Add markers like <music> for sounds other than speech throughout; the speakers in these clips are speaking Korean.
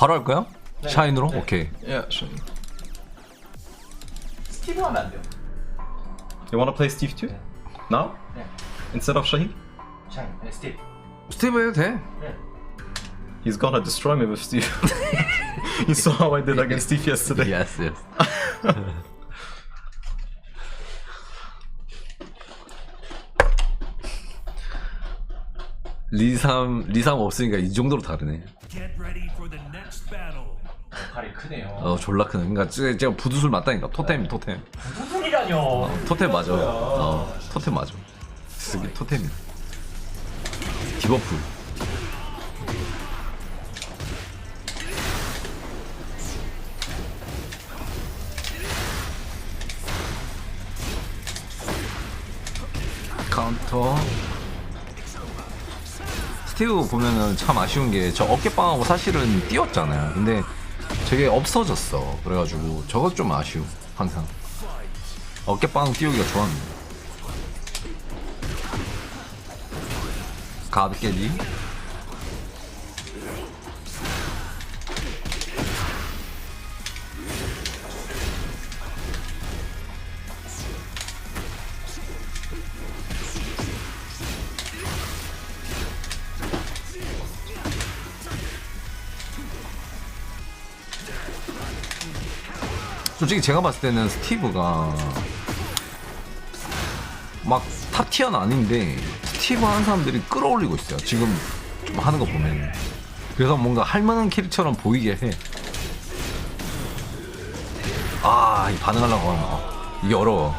바로 할까요? 샤인으로? 오케이. Yeah, sure. 스티브 하면 안 돼요. You wanna play Steve too? Now? 네. Instead of Shahid? 샤인, 네, 스티브. 스티브 해도 돼. 네. He's gonna destroy me with Steve. <laughs> you saw how I did against Steve yesterday. <laughs> 예스 <laughs> 리삼 리삼 없으니까 이 정도로 다르네. Get ready for the next battle. 발이 크네요. 어 졸라 크네. 그러니까 제- 제가 부두술 맞다니까. 토템 토템. 무슨 소리라뇨? 토템 맞아. 어 토템 맞아. 쓰기 토템이. 디버프. 카운터. 스티브 보면은 참 아쉬운 게 저 어깨빵하고 사실은 띄웠잖아요. 근데 저게 없어졌어. 그래가지고 저것 좀 아쉬워. 항상. 어깨빵 띄우기가 좋았는데. 가드 깨지. 솔직히 제가 봤을 때는 스티브가 막 탑티어는 아닌데 스티브 하는 사람들이 끌어올리고 있어요. 지금 좀 하는 거 보면. 그래서 뭔가 할만한 캐릭처럼 보이게 해. 아, 이 반응하려고 하는 거. 이게 어려워.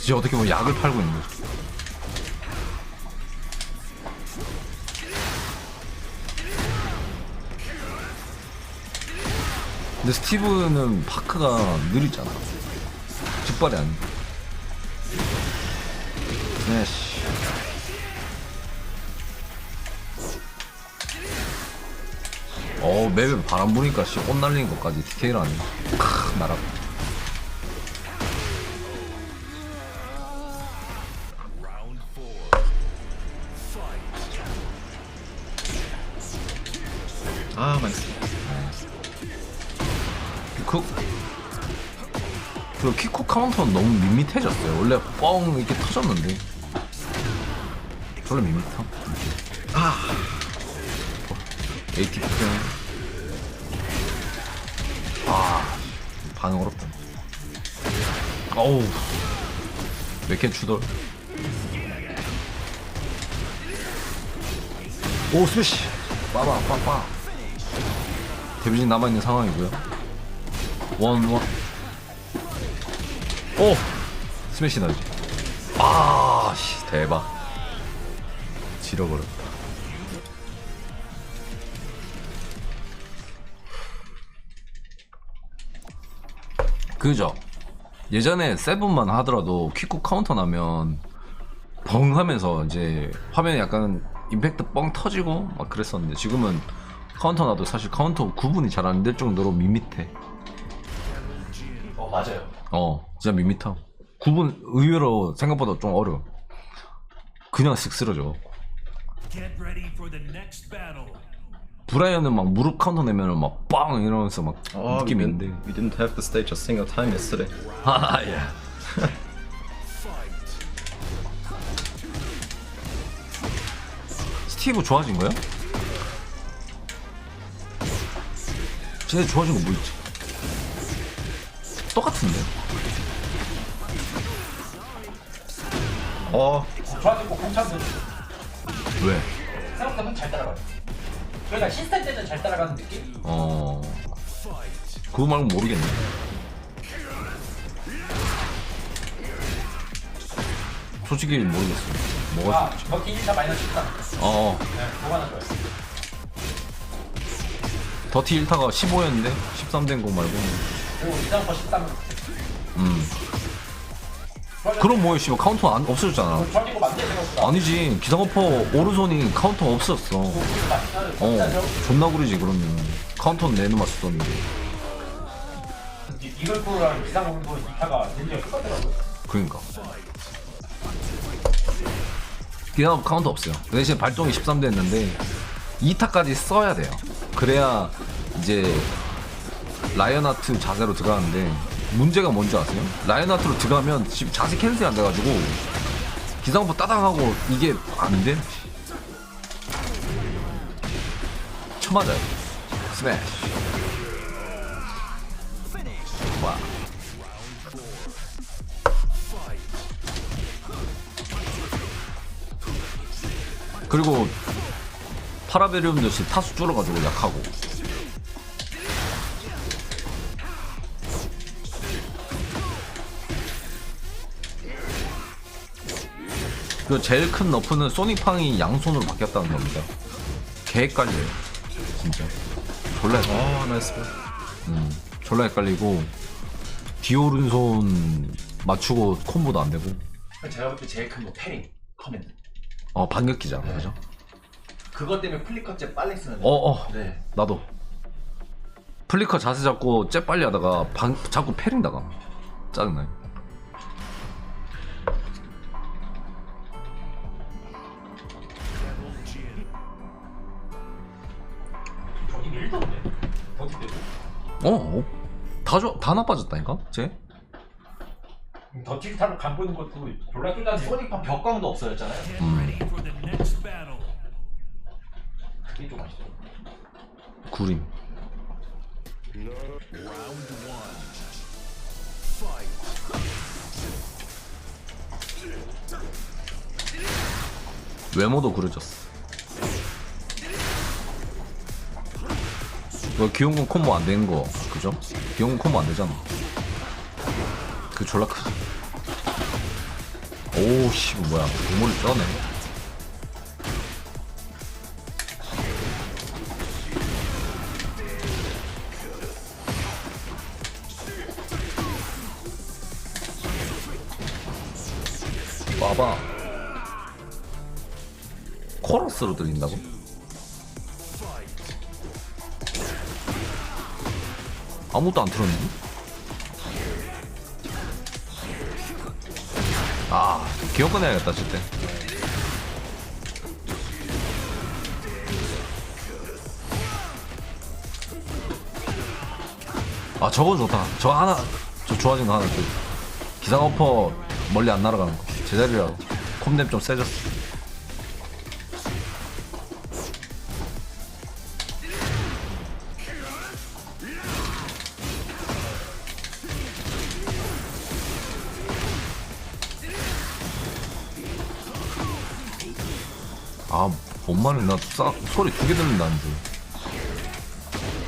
이제 어떻게 보면 약을 팔고 있는 거지. 근데 스티브는 파크가 느리잖아. 직발이 안. 스매시. 어, 맵에 바람 부니까 씨, 옷 날리는 것까지 디테일 하네. 크, 날아. 3턴 너무 밋밋해졌어요. 원래 뻥 이렇게 터졌는데. 원래 밋밋함. 아! AT 폭행. 아, 반응 어렵다. 어우. 몇개 추돌. 오, 스매시! 빠바, 빠빠. 데뷔진 남아있는 상황이고요. 원, 원. 오! 스매시 나지. 아, 씨, 대박. 지려버렸다. 그죠? 예전에 세븐만 하더라도 킥쿡 카운터 나면 벙 하면서 이제 화면에 약간 임팩트 뻥 터지고 막 그랬었는데 지금은 카운터 나도 사실 카운터 구분이 잘 안 될 정도로 밋밋해. 어, 맞아요. 어, 진짜 밋밋함. 구분 의외로 생각보다 좀 어려워. 그냥 쓱 쓰러져. Get ready for the next battle. 브라이언은 막 무릎 카운터 내면은 막 빵 이러면서 막 Oh, we 느낌이 didn't, 있는데. we didn't have the stage a single time yesterday. 아, 예. 스티브 좋아진 거야? 쟤 좋아진 거 뭐 있지? 똑같은데? 좋아지고 공차도 왜? 생각보다 잘 따라가요. 그러니까 시스템 때는 잘 따라가는 느낌? 어. 그거 말고 모르겠네. 솔직히 모르겠어. 뭐가 아, 버키 1차 마이너스 13. 어. 네, 그거 하는 거예요. 더티 1타가 15였는데 13된 거 말고. 오, 이상 거 13. 음. 그럼 뭐야 씨발 카운터 안 없어졌잖아. 좋아지고 맞네, 생각보다. 아니지 기상어퍼 오른손이 카운터 없었어. 어. 존나 구리지 그러면 카운터 내놓았었는데. 이글 프로랑 기상 공도 2차가 굉장히 똑같더라고요. 그러니까. 기나업 카운터 없어요. 그 대신 발동이 13대 했는데 2타까지 써야 돼요. 그래야 이제 라이언하트 자세로 들어가는데 문제가 뭔지 아세요? 라이언하트로 들어가면 지금 자세 캔슬이 안 돼가지고 기상부 따당하고 이게 안 돼. 쳐맞아요. 스매시. 와. 그리고 파라베리움 역시 타수 줄어가지고 약하고 그 제일 큰 너프는 소닉팡이 양손으로 바뀌었다는 겁니다 개 헷갈려요 진짜 졸라 헷갈려 Oh, nice. one. 졸라 헷갈리고 뒤오른손 맞추고 콤보도 안 되고 제가 볼 때 제일 큰 거 패링 커맨드. 어 반격기잖아 그죠? 그것 때문에 플리커째 빨리 쓰는. 어어 네. 나도 플리커 자세 잡고 쟤 빨리 하다가 방, 자꾸 패링 다가 짜증나요 어? 어? 다, 좋아, 다 나빠졌다니까? 쟤? 더틱타로 간 보는 것도 졸라 일단 소닉파 벽광도 없어졌잖아요. Next battle. 그게 좀 아쉽죠. 구림. 외모도 구려졌어 너 기용군 콤보 안 되는 거 그죠? 기용군 콤보 안 되잖아. 그 졸라 크지 오씨 뭐야. 외모를 쩌네. 와봐. 코러스로 들린다고? 아무것도 안 틀었는데? 아, 기억 꺼내야겠다, 저때. 아, 저거 좋다. 저 하나, 저 좋아진 거 하나. 그 기상 어퍼 멀리 안 날아가는 거. 제자리라고. 콤뎀 좀 세졌어. 뭔 말이야. 나 싸, 소리 두 개 들린다는데.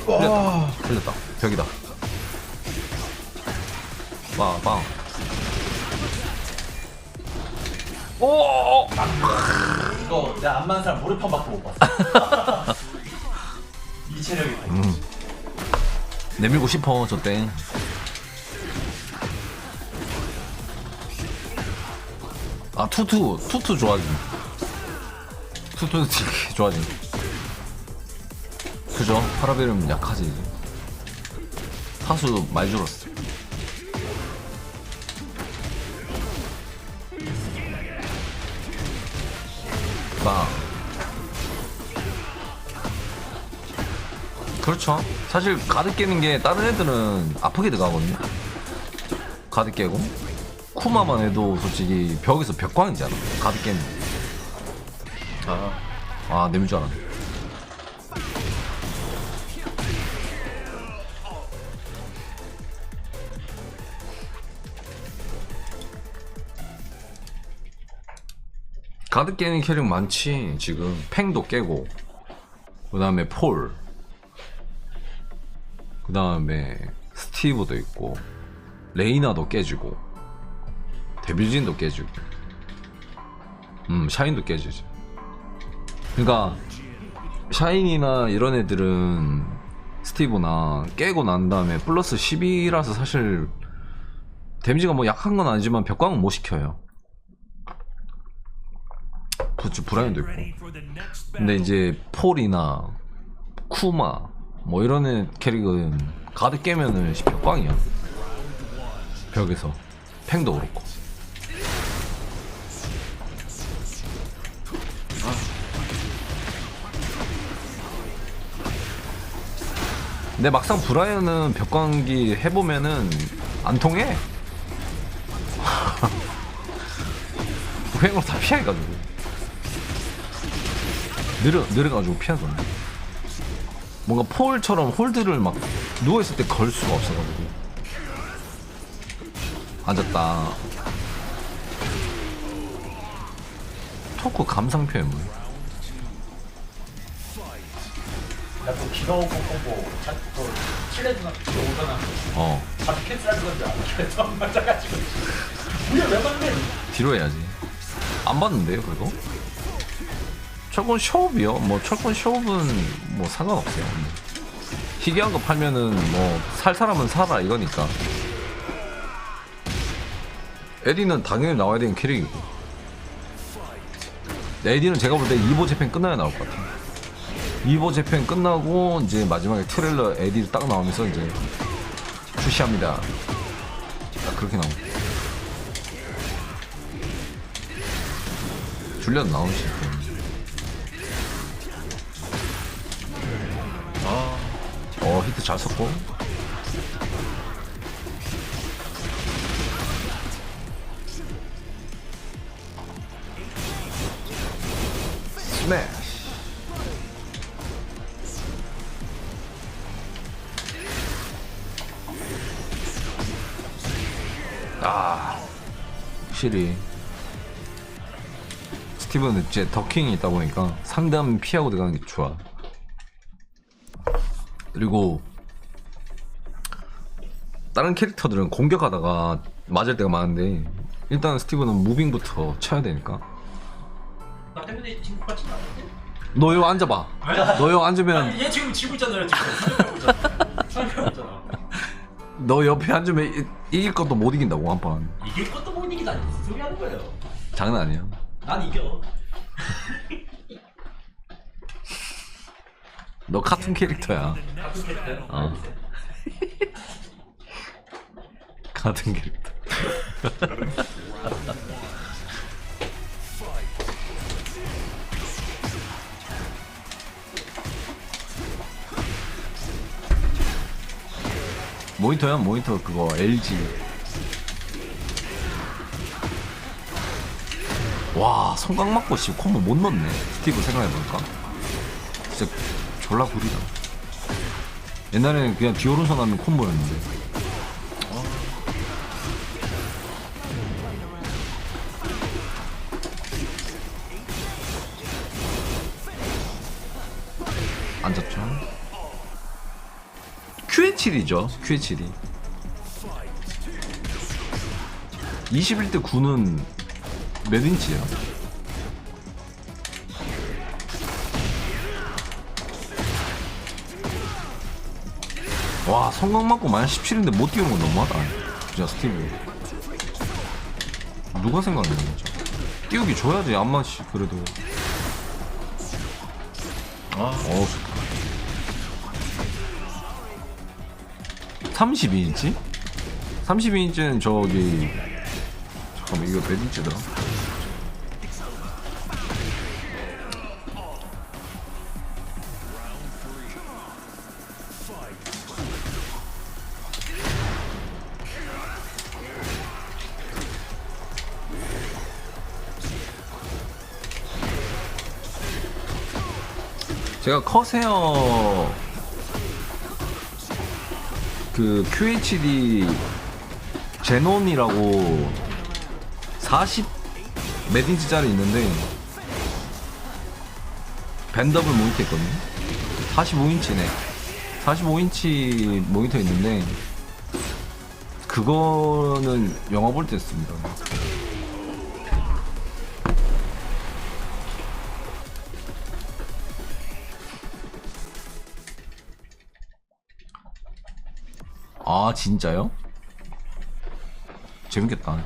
틀렸다. 틀렸다. 벽이다. 빵, 빵. 오! 이거 내가 안 맞는 사람 모래판밖에 못 봤어. <laughs> 이 체력이. 내밀고 싶어, 저 땡. 아, 투투, 투투 좋아짐. 투투 되게 좋아짐. 그죠? 파라벨은 약하지. 타수 많이 줄었어. 빵. 그렇죠. 사실 가드 깨는 게 다른 애들은 아프게 들어가거든요. 가드 깨고 쿠마만 해도 솔직히 벽에서 벽광이잖아. 가드 깨는. 아 내밀 줄 알았네. 가드 깨는 캐릭 많지 지금. 팽도 깨고. 그 다음에 폴. 그 다음에 스티브도 있고. 레이나도 깨지고. 데빌진도 깨지고. 음 샤인도 깨지지 그러니까 샤인이나 이런 애들은 스티브나 깨고 난 다음에 플러스 10이라서 사실 데미지가 뭐 약한 건 아니지만 벽광은 못 시켜요. 부츠 브라이언도 있고. 근데. 이제 폴이나 쿠마 뭐 이런 애 캐릭은 가드 깨면은 벽광이야. 벽에서. 팽도 그렇고 근데 막상 브라이언은 벽광기 해보면은 안 통해. <laughs> 횡으로 다 피해가지고 느려 느려가지고 피하던데. 뭔가 폴처럼 홀드를 막 누워 있을 때 걸 수가 없어가지고 앉았다. 토크 감상 표현 뭐? 야 또 기가 오고 콤보 자또 칠레드나 또 오잖아 어 바로 캔슬하는 건줄 알아 안 맞아가지고 뭐야 왜 맞네 뒤로 해야지. 안 봤는데요, 그래도? 철권 쇼업이요. 뭐 철권 쇼업은 뭐 상관없어요. 희귀한 거 팔면은 뭐 살 사람은 사라 이거니까. 에디는 당연히 나와야 되는 캐릭이고. 에디는 제가 볼 때 2보 재팬 끝나야 나올 것 같아 요. 2보 재팬 끝나고 이제 마지막에 트레일러 에디 딱 나오면서 이제 출시합니다. 딱 그렇게 나옵니다. 줄리안 나오시 어 히트 잘 썼고 스매시 아 확실히 스티븐은 이제 더킹이 있다 보니까 상담 피하고 들어가는 게 좋아. 그리고 다른 캐릭터들은 공격하다가 맞을 때가 많은데 일단 스티븐은 무빙부터 쳐야 되니까. 나 때문에 지금 같이 나왔는데 너 여기 앉아봐. 너 여기 앉으면 얘 지금 지고 있잖아요 지금 <laughs> 너 옆에 앉으면 이, 이길 것도 못 이긴다고 한 판. 이길 것도 못 이기다니 무슨 소리 하는 거예요 장난 아니야. 난 이겨 <laughs> 너 같은 캐릭터야. 같은 캐릭터 어. <laughs> 같은 캐릭터. <laughs> 모니터야 모니터 그거 LG. 와 성광 맞고 씨 콤보 못 넣네. 스티브 생각해보니까 진짜 졸라 구리다. 옛날에는 그냥 뒤오른손 하면 콤보였는데 앉았죠 QH7이죠. QH7이. 21대 9는 몇 인치예요? 와 성광 맞고 마이너스 17인데 못 뛰는 건 너무하다. 진짜 스티브. 누가 생각했는 거죠? 띄우기 줘야지 안마씨 그래도. 아, 어 32인치? 32인치는 저기 잠깐만 이거 몇 인치더라? 제가 커세어 그 QHD 제논이라고 40 몇 인치짜리 있는데 밴더블 모니터 있거든요. 45인치네. 45인치 모니터 있는데 그거는 영화 볼 때 씁니다 아 진짜요? 재밌겠다.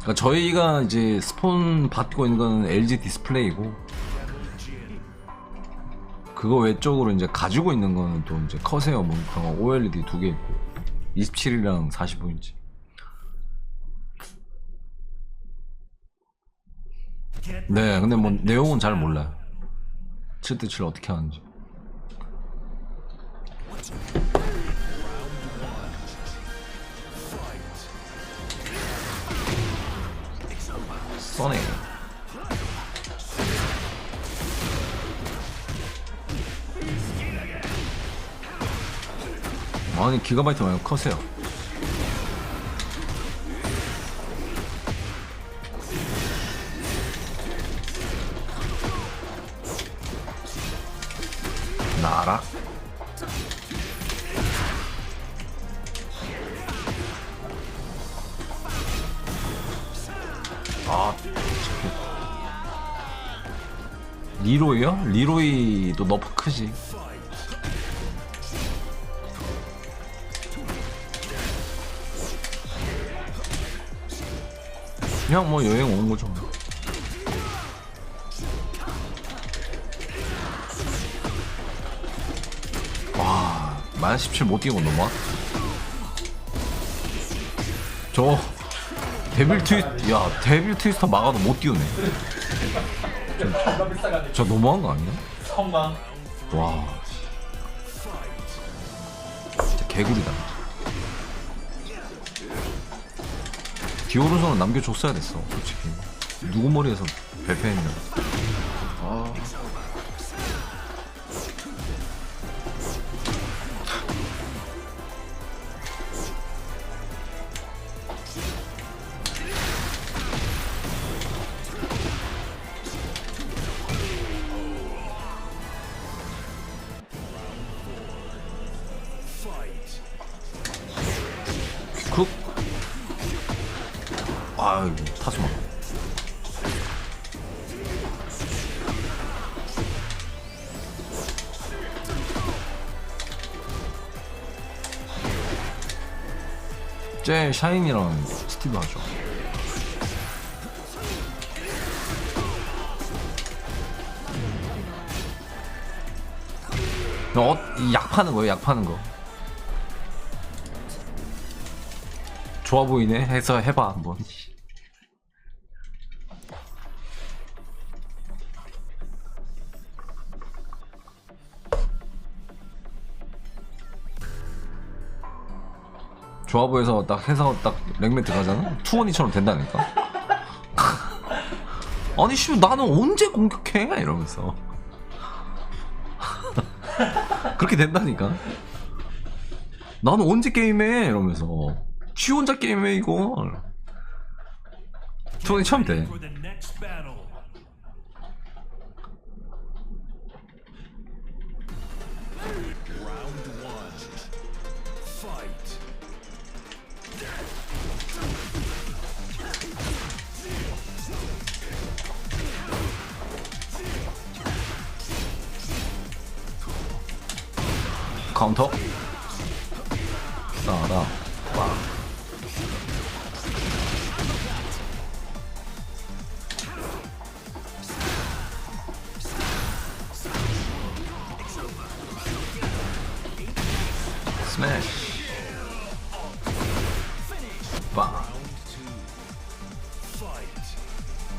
그러니까 저희가 이제 스폰 받고 있는 건 LG 디스플레이고 그거 외적으로 이제 가지고 있는 거는 또 이제 커세어 뭐 그런 거 OLED 두 개 있고 27이랑 45인치 네, 근데 뭐 내용은 잘 몰라요. 7대7 어떻게 하는지. 써네. 아니 기가바이트 말고 커세요. 리로이도 너프 크지. 그냥 뭐 여행 오는 거죠. 뭐. 와, 만17 못 뛰고 넘어와? 저 데빌 트위 야 데빌 트위스터 막아도 못 뛰어네. 비싸가네. 저 너무한 거 아니야? 선방. 와, 진짜 개구리다. 디오르선은 남겨줬어야 됐어, 솔직히. 누구 머리에서 발표했냐. 쿡. 아유, 타지마. 쟤 샤인이랑 스티브 하죠. 어, 이약 파는 거예요, 약 파는 거. 좋아 보이네. 해서 해봐 한번. 좋아 보여서 딱 해서 딱 랭맨 들어가잖아? 투원이처럼 된다니까. <laughs> 아니 씨 나는 언제 공격해? 이러면서. <laughs> 그렇게 된다니까? 나는 언제 게임해? 이러면서 쥐 혼자 게임해 이걸 투원이 처음 돼. 카운터 나라 빵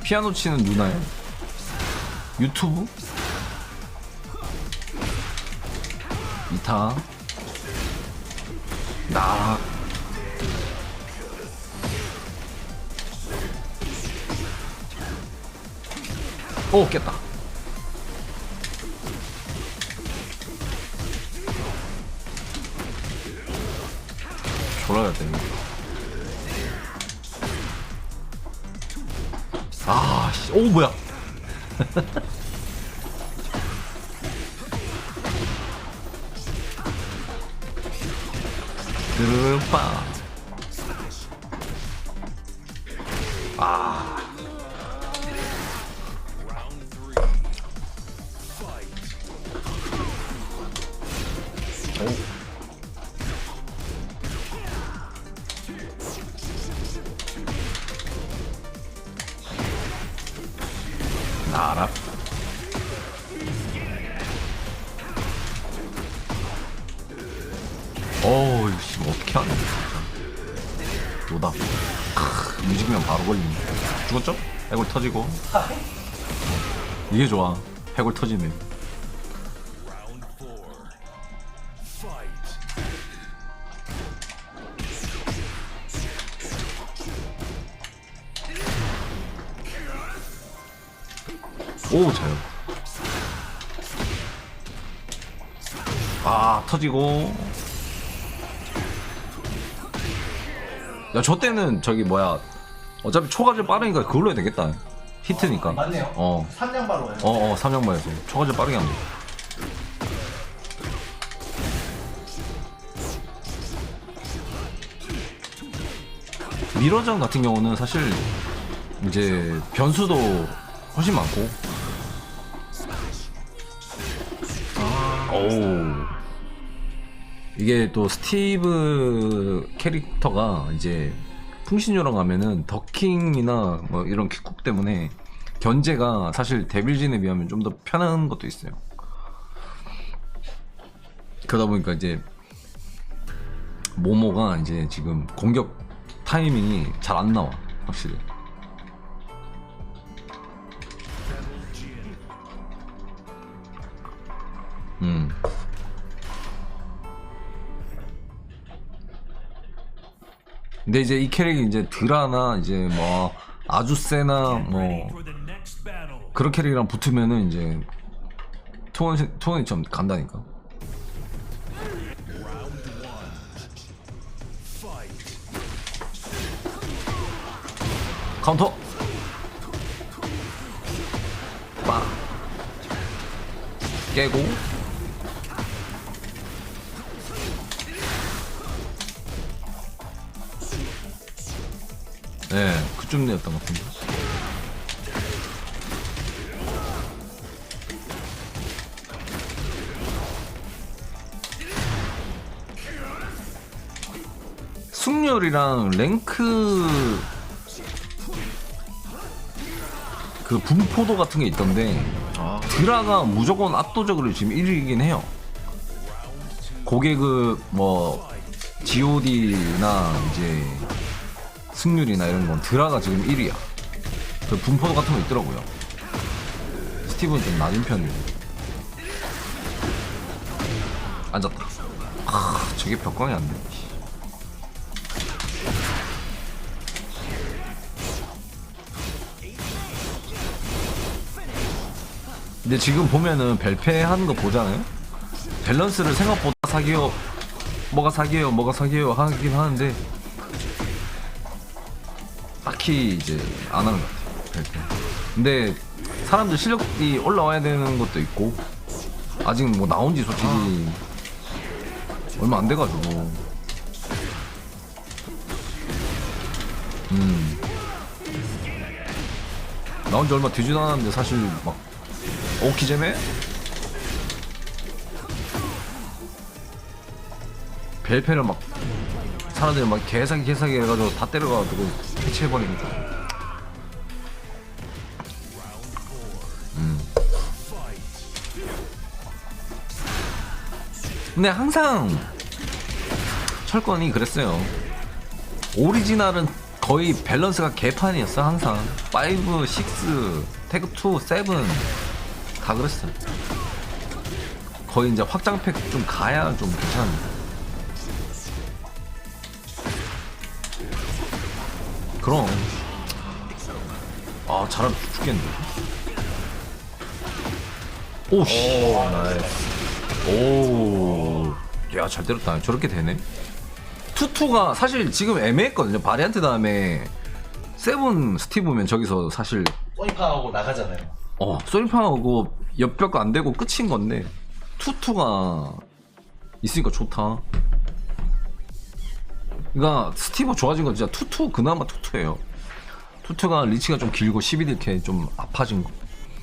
피아노 치는 누나요? 유튜브? 이타 나 오, 깼다. 졸라야 돼. 아, 씨. 오, 뭐야. <laughs> 드르빠. 아. 노다. 크, 움직이면 바로 걸리네. 죽었죠? 해골 터지고 이게 좋아 해골 터지네. 오 자요 아 터지고 야 저 때는 저기 뭐야 어차피 초가절 빠르니까 그걸로 해야 되겠다. 히트니까. 맞네요. 어. 삼양바로 해요. 어 어 삼령마에서. 초가절 빠르게 하면 돼. 미러전 같은 경우는 사실 이제 변수도 훨씬 많고. 오 이게 또 스티브 캐릭터가 이제 풍신요랑 가면은 더킹이나 뭐 이런 킥쿡 때문에 견제가 사실 데빌진에 비하면 좀 더 편한 것도 있어요. 그러다 보니까 이제 모모가 이제 지금 공격 타이밍이 잘 안 나와 확실히. 음. 근데 이제 이 캐릭이 이제 드라나 이제 뭐뭐 the next battle. 그런 캐릭이랑 붙으면은 이제 투원 투원이 좀 간다니까. 카운터. 빵. 깨고. 네, 그쯤이었던 것 같은데. 승률이랑 랭크 그 분포도 같은 게 있던데 아, 드라가 무조건 압도적으로 지금 1위이긴 해요. 그게 그뭐 G.O.D나 이제 승률이나 이런 건 드라가 지금 1위야. 그 분포도 같은 거 있더라고요. 스티브는 좀 낮은 편이고. 앉았다. 아, 저게 벽광이 안 돼. 근데 지금 보면은 벨페 하는 거 보잖아요? 밸런스를 생각보다 사기요, 뭐가 사기예요, 뭐가 사기예요 하긴 하는데 딱히 이제 안 하는 것 같아요. 벨페. 근데 사람들 실력이 올라와야 되는 것도 있고 아직 뭐 나온 지 솔직히 얼마 안 돼가지고 음 나온 지 얼마 되지도 않았는데 사실 막 오키제메? 벨페를 막 사람들이 막 개사기 개사기 해가지고 다 때려가지고 해체해버리니까 음. 근데 항상 철권이 그랬어요 오리지널은 거의 밸런스가 개판이었어 항상 5, 6, 태그 2, 7다 그랬어. 거의 이제 확장팩 좀 가야 좀 괜찮은데. 그럼. 아, 잘하면 죽겠는데. 오, 씨. 오, 나이스. 오. 야, 잘 때렸다. 저렇게 되네. 투투가 사실 지금 애매했거든요. 바리안트 다음에 세븐 스티브면 저기서 사실 소니팡하고 나가잖아요. 어, 소리팡하고 옆벽 안 되고 끝인 건데 투투가 있으니까 좋다. 그러니까 스티브 좋아진 건 진짜 투투 그나마 투투예요. 투투가 리치가 좀 길고 12딜캐 좀 아파진 거.